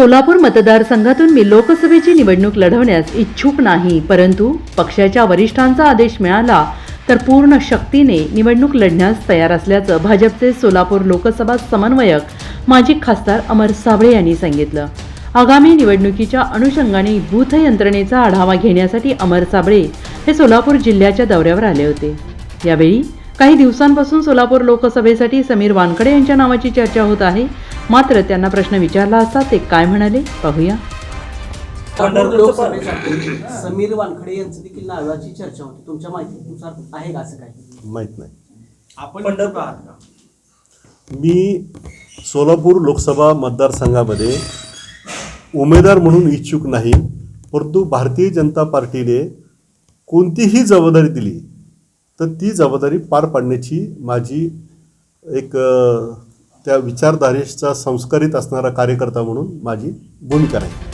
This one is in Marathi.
सोलापूर मतदारसंघातून मी लोकसभेची निवडणूक लढवण्यास इच्छुक नाही. परंतु पक्षाच्या वरिष्ठांचा आदेश मिळाला तर पूर्ण शक्तीने निवडणूक लढण्यास तयार असल्याचं भाजपचे सोलापूर लोकसभा समन्वयक माजी खासदार अमर साबळे यांनी सांगितलं. आगामी निवडणुकीच्या अनुषंगाने बूथ यंत्रणेचा आढावा घेण्यासाठी अमर साबळे हे सोलापूर जिल्ह्याच्या दौऱ्यावर आले होते. यावेळी काही दिवसांपासून सोलापूर लोकसभेसाठी समीर वानखडे यांच्या नावाची चर्चा होत आहे. मात्र त्यांना प्रश्न विचारला असता ते काय म्हणाले? पाहूया. समीर वानखडे यांचं देखील नावाची चर्चा होती. तुमच्या माहितीनुसार आहे का असं काय माहीत नाही. आपण पंढरपूर. आहात का? मी सोलापूर लोकसभा मतदारसंघामध्ये उमेदवार म्हणून इच्छुक नाही परंतु भारतीय जनता पार्टीने कोणतीही जबाबदारी दिली तर ती जबाबदारी पार पाडण्याची माझी एक त्या विचारधारेचा संस्कारित असणारा कार्यकर्ता म्हणून माझी भूमिका आहे